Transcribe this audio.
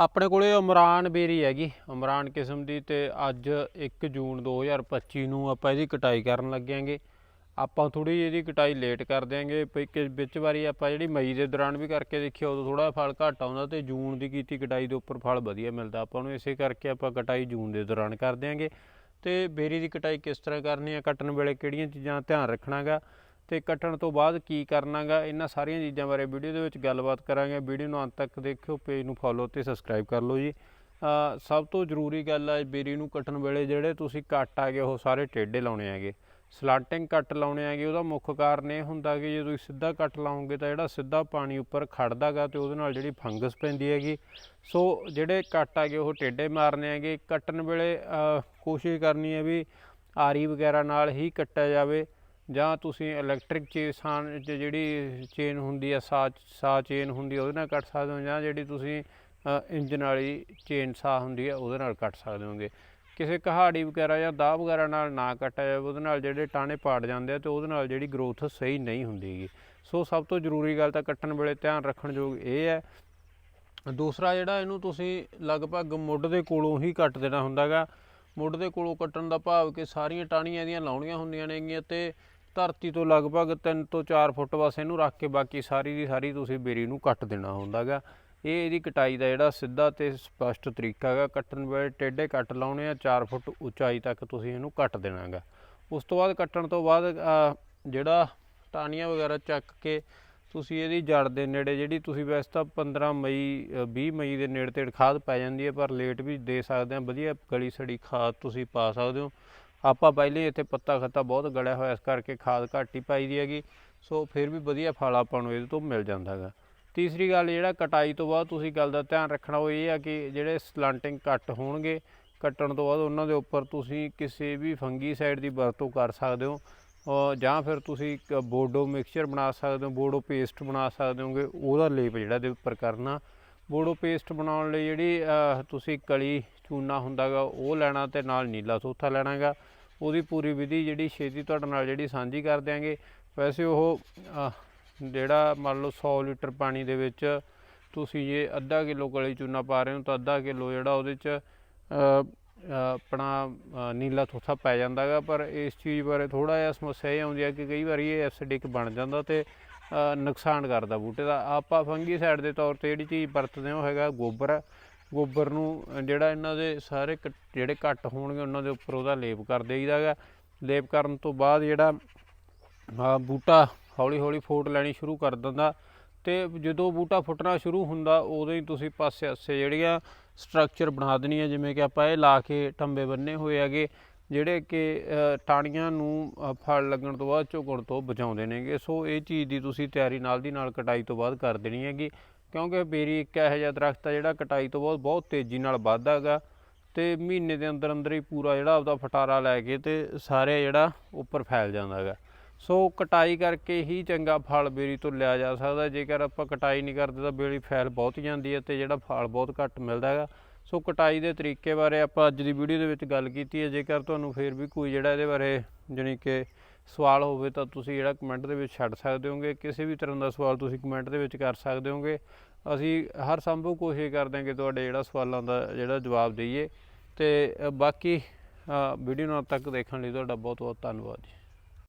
ਆਪਣੇ ਕੋਲੇ ਉਮਰਾਨ ਬੇਰੀ ਹੈਗੀ। ਉਮਰਾਨ ਕਿਸਮ ਦੀ ਤੇ ਅੱਜ 1 ਜੂਨ 2025 ਨੂੰ ਆਪਾਂ ਇਹਦੀ ਕਟਾਈ ਕਰਨ ਲੱਗਿਆਂਗੇ ਆਪਾਂ ਥੋੜੀ ਇਹਦੀ ਕਟਾਈ ਲੇਟ ਕਰ ਦਿਆਂਗੇ। ਪਈ ਕਿ ਵਿੱਚ ਵਾਰੀ ਆਪਾਂ ਜਿਹੜੀ ਮਈ ਦੇ ਦੌਰਾਨ ਵੀ ਕਰਕੇ ਦੇਖੀ ਉਦੋਂ ਥੋੜਾ ਫਲ ਘੱਟ ਆਉਂਦਾ ਤੇ ਜੂਨ ਦੀ ਕੀਤੀ ਕਟਾਈ ਦੇ ਉੱਪਰ ਫਲ ਵਧੀਆ ਮਿਲਦਾ। ਆਪਾਂ ਨੂੰ ਇਸੇ ਕਰਕੇ ਆਪਾਂ ਕਟਾਈ ਜੂਨ ਦੇ ਦੌਰਾਨ ਕਰ ਦਿਆਂਗੇ। ਤੇ ਬੇਰੀ ਦੀ ਕਟਾਈ ਕਿਸ ਤਰ੍ਹਾਂ ਕਰਨੀ ਹੈ ਕੱਟਣ ਵੇਲੇ ਕਿਹੜੀਆਂ ਚੀਜ਼ਾਂ ਦਾ ਧਿਆਨ ਰੱਖਣਾਗਾ? ਤੇ ਕੱਟਣ ਤੋਂ ਬਾਅਦ ਕੀ ਕਰਨਾਗਾ, ਇਹਨਾਂ ਸਾਰੀਆਂ ਚੀਜ਼ਾਂ ਬਾਰੇ ਵੀਡੀਓ ਦੇ ਵਿੱਚ ਗੱਲਬਾਤ ਕਰਾਂਗੇ। ਵੀਡੀਓ ਨੂੰ ਅੰਤ ਤੱਕ ਦੇਖਿਓ, ਪੇਜ ਨੂੰ ਫੋਲੋ ਤੇ ਸਬਸਕ੍ਰਾਈਬ ਕਰ ਲਓ ਜੀ। ਸਭ ਤੋਂ ਜ਼ਰੂਰੀ ਗੱਲ ਹੈ ਬੇਰੀ ਨੂੰ ਕੱਟਣ ਵੇਲੇ ਜਿਹੜੇ ਤੁਸੀਂ ਕੱਟ ਆਗੇ, ਉਹ ਸਾਰੇ ਟੇਢੇ ਲਾਉਣੇ ਹੈਗੇ ਸਲਾਟਿੰਗ ਕੱਟ ਲਾਉਣੇ ਹੈਗੇ ਉਹਦਾ ਮੁੱਖ ਕਾਰਨ ਇਹ ਹੁੰਦਾ ਕਿ ਜੇ ਤੁਸੀਂ ਸਿੱਧਾ ਕੱਟ ਲਾਓਗੇ ਤਾਂ ਜਿਹੜਾ ਸਿੱਧਾ ਪਾਣੀ ਉੱਪਰ ਖੜਦਾਗਾ ਤੇ ਉਹਦੇ ਨਾਲ ਜਿਹੜੀ ਫੰਗਸ ਪੈਂਦੀ ਹੈਗੀ। ਸੋ ਜਿਹੜੇ ਕੱਟ ਆਗੇ, ਉਹ ਟੇਢੇ ਮਾਰਨੇ ਹੈਗੇ ਕੱਟਣ ਵੇਲੇ ਕੋਸ਼ਿਸ਼ ਕਰਨੀ ਹੈ ਵੀ ਆਰੀ ਵਗੈਰਾ ਨਾਲ ਹੀ ਕੱਟਿਆ ਜਾਵੇ। ਜਾਂ ਤੁਸੀਂ ਇਲੈਕਟ੍ਰਿਕ ਚੇਸਾਨ ਜਿਹੜੀ ਚੇਨ ਹੁੰਦੀ ਆ ਸਾ ਸਾ ਚੇਨ ਹੁੰਦੀ ਆ ਉਹਦੇ ਨਾਲ ਕੱਟ ਸਕਦੇ ਹੋ ਜਾਂ ਜਿਹੜੀ ਤੁਸੀਂ ਅ, ਇੰਜਨ ਵਾਲੀ ਚੇਨ ਸਾ ਹੁੰਦੀ ਆ ਉਹਦੇ ਨਾਲ ਕੱਟ ਸਕਦੇ ਹੋਗੇ। ਕਿਸੇ ਕਹਾੜੀ ਵਗੈਰਾ ਜਾਂ ਦਾਹ ਵਗੈਰਾ ਨਾਲ ਨਾ ਕੱਟਿਆ ਜਾਵੇ ਉਹਦੇ ਨਾਲ ਜਿਹੜੇ ਟਾਣੇ ਪਾੜ ਜਾਂਦੇ ਆ ਤੇ ਉਹਦੇ ਨਾਲ ਜਿਹੜੀ ਗਰੋਥ ਸਹੀ ਨਹੀਂ ਹੁੰਦੀਗੀ ਸੋ ਸਭ ਤੋਂ ਜ਼ਰੂਰੀ ਗੱਲ ਤਾਂ ਕੱਟਣ ਵੇਲੇ ਧਿਆਨ ਰੱਖਣ ਯੋਗ ਇਹ ਹੈ। ਦੂਸਰਾ ਜਿਹੜਾ ਇਹਨੂੰ ਤੁਸੀਂ ਲਗਭਗ ਮੁੱਢ ਦੇ ਕੋਲੋਂ ਹੀ ਕੱਟ ਦੇਣਾ ਹੁੰਦਾਗਾ। ਮੁੱਢ ਦੇ ਕੋਲੋਂ ਕੱਟਣ ਦਾ ਭਾਵ ਕਿ ਸਾਰੀਆਂ ਟਾਹਣੀਆਂ ਇਹਦੀਆਂ ਲਾਉਣੀਆਂ ਹੁੰਦੀਆਂ ਨੇਗੀਆਂ ਤੇ ਧਰਤੀ ਤੋਂ ਲਗਭਗ 3 ਤੋਂ 4 ਫੁੱਟ ਬਸ ਇਹਨੂੰ ਰੱਖ ਕੇ ਬਾਕੀ ਸਾਰੀ ਦੀ ਸਾਰੀ ਤੁਸੀਂ ਬੇਰੀ ਨੂੰ ਕੱਟ ਦੇਣਾ ਹੁੰਦਾਗਾ। ਇਹ ਇਹਦੀ ਕਟਾਈ ਦਾ ਜਿਹੜਾ ਸਿੱਧਾ ਤੇ ਸਪਸ਼ਟ ਤਰੀਕਾ ਹੈਗਾ ਕੱਟਣ ਵੇਲੇ ਟੇਢੇ ਕੱਟ ਲਾਉਣੇ ਆ 4 ਫੁੱਟ ਉਚਾਈ ਤੱਕ ਤੁਸੀਂ ਇਹਨੂੰ ਕੱਟ ਦੇਣਾਗਾ। ਉਸ ਤੋਂ ਬਾਅਦ ਕੱਟਣ ਤੋਂ ਬਾਅਦ ਜਿਹੜਾ ਟਾਹਣੀਆਂ ਵਗੈਰਾ ਚੱਕ ਕੇ ਤੁਸੀਂ ਇਹਦੀ ਜੜ ਦੇ ਨੇੜੇ ਜਿਹੜੀ ਤੁਸੀਂ ਵੈਸੇ ਤਾਂ 15 ਮਈ ਅ, 20 ਮਈ ਦੇ ਨੇੜੇ ਤੇੜ ਖਾਦ ਪੈ ਜਾਂਦੀ ਹੈ ਪਰ ਲੇਟ ਵੀ ਦੇ ਸਕਦੇ ਆ ਵਧੀਆ ਗਲੀ ਸੜੀ ਖਾਦ ਤੁਸੀਂ ਪਾ ਸਕਦੇ ਹੋ। ਆਪਾਂ ਪਹਿਲੇ ਹੀ ਇੱਥੇ ਪੱਤਾ ਖੱਤਾ ਬਹੁਤ ਗਲਿਆ ਹੋਇਆ ਇਸ ਕਰਕੇ ਖਾਦ ਘੱਟ ਹੀ ਪਾਈ ਦੀ ਹੈਗੀ, ਸੋ ਫਿਰ ਵੀ ਵਧੀਆ ਫਲ ਆਪਾਂ ਨੂੰ ਇਹਦੇ ਤੋਂ ਮਿਲ ਜਾਂਦਾ ਹੈਗਾ। ਤੀਸਰੀ ਗੱਲ ਜਿਹੜਾ ਕਟਾਈ ਤੋਂ ਬਾਅਦ ਤੁਸੀਂ ਗੱਲ ਦਾ ਧਿਆਨ ਰੱਖਣਾ ਉਹ ਇਹ ਆ ਕਿ ਜਿਹੜੇ ਸਲੰਟਿੰਗ ਕੱਟ ਹੋਣਗੇ, ਕੱਟਣ ਤੋਂ ਬਾਅਦ ਉਹਨਾਂ ਦੇ ਉੱਪਰ ਤੁਸੀਂ ਕਿਸੇ ਵੀ ਫੰਗੀਸਾਈਡ ਦੀ ਵਰਤੋਂ ਕਰ ਸਕਦੇ ਹੋ ਜਾਂ ਫਿਰ ਤੁਸੀਂ ਇੱਕ ਬੋਡੋ ਮਿਕਸਚਰ ਬਣਾ ਸਕਦੇ ਹੋ, ਬੋਡੋ ਪੇਸਟ ਬਣਾ ਸਕਦੇ ਹੋਗੇ, ਉਹਦਾ ਲੇਪ ਜਿਹੜਾ ਇਹਦੇ ਉੱਪਰ ਕਰਨਾ। ਬੋਡੋ ਪੇਸਟ ਬਣਾਉਣ ਲਈ ਜਿਹੜੀ ਤੁਸੀਂ ਕਲੀ ਚੂਨਾ ਹੁੰਦਾਗਾ, ਉਹ ਲੈਣਾ ਤੇ ਨਾਲ ਨੀਲਾ ਸੋਥਾ ਲੈਣਾਗਾ। ਉਹਦੀ ਪੂਰੀ ਵਿਧੀ ਜਿਹੜੀ ਛੇਤੀ ਤੁਹਾਡੇ ਨਾਲ ਜਿਹੜੀ ਸਾਂਝੀ ਕਰ ਦਿਆਂਗੇ। ਵੈਸੇ ਉਹ ਜਿਹੜਾ ਮੰਨ ਲਓ 100 ਲੀਟਰ ਪਾਣੀ ਦੇ ਵਿੱਚ ਤੁਸੀਂ ਜੇ ਅੱਧਾ ਕਿਲੋ ਕਲੀ ਚੂਨਾ ਪਾ ਰਹੇ ਹੋ, ਤਾਂ ਅੱਧਾ ਕਿਲੋ ਜਿਹੜਾ ਉਹਦੇ ਚ ਆਪਣਾ ਨੀਲਾ ਥੋਥਾ ਪੈ ਜਾਂਦਾਗਾ। ਪਰ ਇਸ ਚੀਜ਼ ਬਾਰੇ ਥੋੜਾ ਜਿਹਾ ਸਮੱਸਿਆ ਇਹ ਆਉਂਦੀ ਹੈ ਕਿ ਕਈ ਵਾਰੀ ਇਹ ਐਸਿਡਿਕ ਬਣ ਜਾਂਦਾ ਤੇ ਨੁਕਸਾਨ ਕਰਦਾ ਬੂਟੇ ਦਾ। ਆਪਾਂ ਫੰਗੀ ਸਾਈਡ ਦੇ ਤੌਰ ਤੇ ਜਿਹੜੀ ਚੀਜ਼ ਵਰਤਦੇ ਹਾਂ, ਉਹ ਹੈਗਾ ਗੋਬਰ। ਹੈ। ਗੋਬਰ ਨੂੰ, ਜਿਹੜਾ ਇਹਨਾਂ ਦੇ ਸਾਰੇ ਕੱਟ- ਜਿਹੜੇ ਘੱਟ ਹੋਣਗੇ, ਉਹਨਾਂ ਦੇ ਉੱਪਰ ਉਹਦਾ ਲੇਪ ਕਰ ਦੇਈਦਾਗਾ ਲੇਪ ਕਰਨ ਤੋਂ ਬਾਅਦ ਜਿਹੜਾ ਬੂਟਾ ਹੌਲੀ ਹੌਲੀ ਫੋਟ ਲੈਣੀ ਸ਼ੁਰੂ ਕਰ ਦਿੰਦਾ। ਤੇ ਜਦੋਂ ਬੂਟਾ ਫੁੱਟਣਾ ਸ਼ੁਰੂ ਹੁੰਦਾ, ਉਦੋਂ ਹੀ ਤੁਸੀਂ ਪਾਸੇ ਆਸੇ ਜਿਹੜੀਆਂ ਸਟਰਕਚਰ ਬਣਾ ਦੇਣੀ ਹੈ ਜਿਵੇਂ ਕਿ ਆਪਾਂ ਇਹ ਲਾ ਕੇ ਟੰਬੇ ਬੰਨੇ ਹੋਏ ਹੈਗੇ, ਜਿਹੜੇ ਕਿ ਟਾਣੀਆਂ ਨੂੰ ਫਲ ਲੱਗਣ ਤੋਂ ਬਾਅਦ ਝੁਕਣ ਤੋਂ ਬਚਾਉਂਦੇ ਨੇਗੇ। ਸੋ ਇਹ ਚੀਜ਼ ਦੀ ਤੁਸੀਂ ਤਿਆਰੀ ਨਾਲ ਦੀ ਨਾਲ ਕਟਾਈ ਤੋਂ ਬਾਅਦ ਕਰ ਦੇਣੀ ਹੈਗੀ। ਕਿਉਂਕਿ ਬੇਰੀ ਇੱਕ ਇਹੋ ਜਿਹਾ ਦਰਖਤ ਆ ਜਿਹੜਾ ਕਟਾਈ ਤੋਂ ਬਾਅਦ ਬਹੁਤ ਤੇਜ਼ੀ ਨਾਲ ਵੱਧਦਾ ਹੈਗਾ ਤੇ ਮਹੀਨੇ ਦੇ ਅੰਦਰ ਅੰਦਰ ਹੀ ਪੂਰਾ ਜਿਹੜਾ ਆਪਦਾ ਫਟਾਰਾ ਲੈ ਕੇ ਤੇ ਸਾਰੇ ਜਿਹੜਾ ਉੱਪਰ ਫੈਲ ਜਾਂਦਾ ਹੈਗਾ। ਸੋ ਕਟਾਈ ਕਰਕੇ ਹੀ ਚੰਗਾ ਫਲ ਬੇਰੀ ਤੋਂ ਲਿਆ ਜਾ ਸਕਦਾ, ਜੇਕਰ ਆਪਾਂ ਕਟਾਈ ਨਹੀਂ ਕਰਦੇ ਤਾਂ ਬੇਰੀ ਫੈਲ ਬਹੁਤ ਜਾਂਦੀ ਹੈ ਤੇ ਜਿਹੜਾ ਫਲ ਬਹੁਤ ਘੱਟ ਮਿਲਦਾ ਹੈਗਾ। ਸੋ ਕਟਾਈ ਦੇ ਤਰੀਕੇ ਬਾਰੇ ਆਪਾਂ ਅੱਜ ਦੀ ਵੀਡੀਓ ਦੇ ਵਿੱਚ ਗੱਲ ਕੀਤੀ ਹੈ, ਜੇਕਰ ਤੁਹਾਨੂੰ ਫੇਰ ਵੀ ਕੋਈ ਜਿਹੜਾ ਇਹਦੇ ਬਾਰੇ ਜਾਣੀ ਕਿ ਸਵਾਲ ਹੋਵੇ ਤਾਂ ਤੁਸੀਂ ਜਿਹੜਾ ਕਮੈਂਟ ਦੇ ਵਿੱਚ ਛੱਡ ਸਕਦੇ ਹੋਗੇ, ਕਿਸੇ ਵੀ ਤਰ੍ਹਾਂ ਦਾ ਸਵਾਲ ਤੁਸੀਂ ਕਮੈਂਟ ਦੇ ਵਿੱਚ ਕਰ ਸਕਦੇ ਹੋਗੇ। ਅਸੀਂ ਹਰ ਸੰਭਵ ਕੋਸ਼ਿਸ਼ ਕਰਦੇ ਹਾਂ ਕਿ ਤੁਹਾਡੇ ਜਿਹੜਾ ਸਵਾਲਾਂ ਦਾ ਜਿਹੜਾ ਜਵਾਬ ਦਈਏ। ਤੇ ਬਾਕੀ ਵੀਡੀਓ ਨੂੰ ਤੱਕ ਦੇਖਣ ਲਈ ਤੁਹਾਡਾ ਬਹੁਤ ਬਹੁਤ ਧੰਨਵਾਦ ਜੀ।